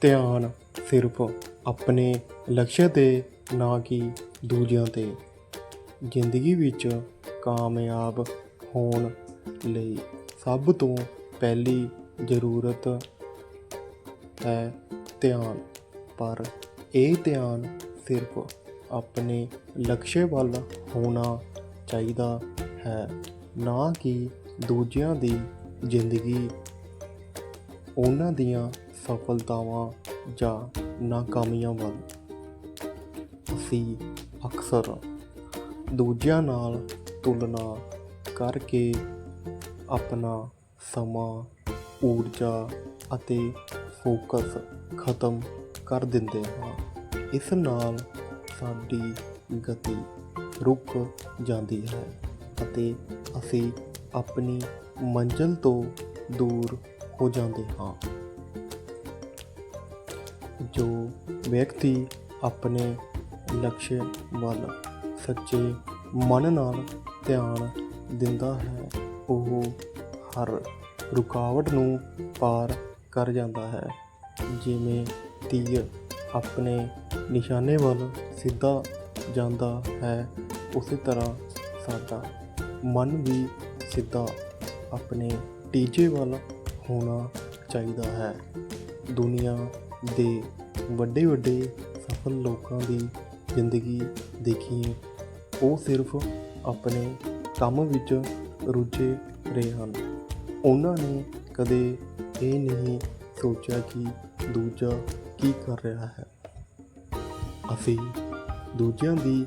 ਧਿਆਨ, ਸਿਰਫ ਆਪਣੇ ਲਕਸ਼ ਤੇ ਨਾ ਕਿ ਦੂਜਿਆਂ ਤੇ। ਜ਼ਿੰਦਗੀ ਵਿੱਚ ਕਾਮਯਾਬ ਹੋਣ ਲਈ ਸਭ ਤੋਂ ਪਹਿਲੀ ਜ਼ਰੂਰਤ ਹੈ ਧਿਆਨ। ਪਰ ਇਹ ਧਿਆਨ ਸਿਰਫ ਆਪਣੇ ਲਕਸ਼ ਵੱਲ ਹੋਣਾ ਚਾਹੀਦਾ ਹੈ, ਨਾ ਕਿ ਦੂਜਿਆਂ ਦੀ ਜ਼ਿੰਦਗੀ। ਉਹਨਾਂ ਦੀਆਂ ਸਫਲਤਾਵਾਂ ਜਾਂ ਨਾਕਾਮੀਆਂ ਵੱਲ। ਅਸੀਂ ਅਕਸਰ ਦੂਜਿਆਂ ਨਾਲ ਤੁਲਨਾ ਕਰਕੇ ਆਪਣਾ ਸਮਾਂ, ਊਰਜਾ ਅਤੇ ਫੋਕਸ ਖਤਮ ਕਰ ਦਿੰਦੇ ਹਾਂ। ਇਸ ਨਾਲ ਸਾਡੀ ਗਤੀ ਰੁਕ ਜਾਂਦੀ ਹੈ ਅਤੇ ਅਸੀਂ ਆਪਣੀ ਮੰਜ਼ਿਲ ਤੋਂ ਦੂਰ ਹੋ ਜਾਂਦੇ ਹਾਂ। ਜੋ ਵਿਅਕਤੀ ਆਪਣੇ ਲਕਸ਼ ਵੱਲ ਸੱਚੇ ਮਨ ਨਾਲ ਧਿਆਨ ਦਿੰਦਾ ਹੈ, ਉਹ ਹਰ ਰੁਕਾਵਟ ਨੂੰ ਪਾਰ ਕਰ ਜਾਂਦਾ ਹੈ। ਜਿਵੇਂ ਤੀਰ ਆਪਣੇ ਨਿਸ਼ਾਨੇ ਵੱਲ ਸਿੱਧਾ ਜਾਂਦਾ ਹੈ, ਉਸੇ ਤਰ੍ਹਾਂ ਸਾਡਾ ਮਨ ਵੀ ਸਿੱਧਾ ਆਪਣੇ ਟੀਚੇ ਵੱਲ ਹੋਣਾ ਚਾਹੀਦਾ ਹੈ। ਦੁਨੀਆ ਦੇ ਵੱਡੇ ਵੱਡੇ ਸਫਲ ਲੋਕਾਂ ਦੀ ਜ਼ਿੰਦਗੀ ਦੇਖੀਏ ਉਹ ਸਿਰਫ ਆਪਣੇ ਕੰਮ ਵਿੱਚ ਰੁੱਝੇ ਰਹੇ ਹਨ। ਉਹਨਾਂ ਨੇ ਕਦੇ ਇਹ ਨਹੀਂ ਸੋਚਿਆ ਕਿ ਦੂਜਾ ਕੀ ਕਰ ਰਿਹਾ ਹੈ। ਅਸੀਂ ਦੂਜਿਆਂ ਦੀ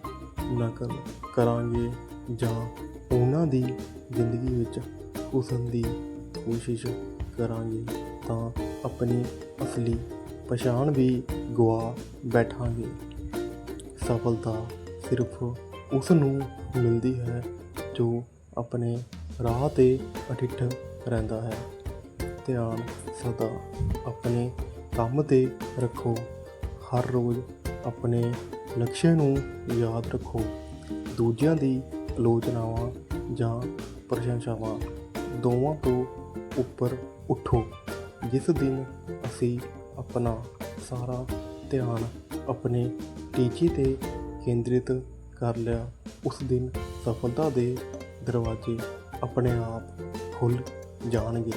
ਨਕਲ ਕਰਾਂਗੇ ਜਾਂ ਉਹਨਾਂ ਦੀ ਜ਼ਿੰਦਗੀ ਵਿੱਚ ਘੁਸਣ ਦੀ ਕੋਸ਼ਿਸ਼ ਕਰਾਂਗੇ ਤਾਂ ਆਪਣੀ ਅਸਲੀ ਪਛਾਣ ਵੀ ਗਵਾ ਬੈਠਾਂਗੇ। ਸਫਲਤਾ ਸਿਰਫ ਉਸ ਨੂੰ ਮਿਲਦੀ ਹੈ ਜੋ ਆਪਣੇ ਰਾਹ ਤੇ ਅਟਿੱਠ ਰਹਿੰਦਾ ਹੈ। ਧਿਆਨ ਸਦਾ ਆਪਣੇ ਕੰਮ ਤੇ ਰੱਖੋ। ਹਰ ਰੋਜ਼ ਆਪਣੇ ਲਕਸ਼ ਨੂੰ ਯਾਦ ਰੱਖੋ। ਦੂਜਿਆਂ ਦੀ ਆਲੋਚਨਾਵਾਂ ਜਾਂ ਪ੍ਰਸ਼ੰਸਾਵਾਂ ਦੋਵਾਂ ਤੋਂ ਉੱਪਰ ਉੱਠੋ। ਜਿਸ ਦਿਨ ਅਸੀਂ ਆਪਣਾ ਸਾਰਾ ਧਿਆਨ ਆਪਣੇ ਟੀਚੇ ਤੇ ਕੇਂਦਰਿਤ ਕਰ ਲਿਆ। ਉਸ ਦਿਨ ਸਫਲਤਾ ਦੇ ਦਰਵਾਜ਼ੇ ਆਪਣੇ ਆਪ ਖੁੱਲ ਜਾਣਗੇ।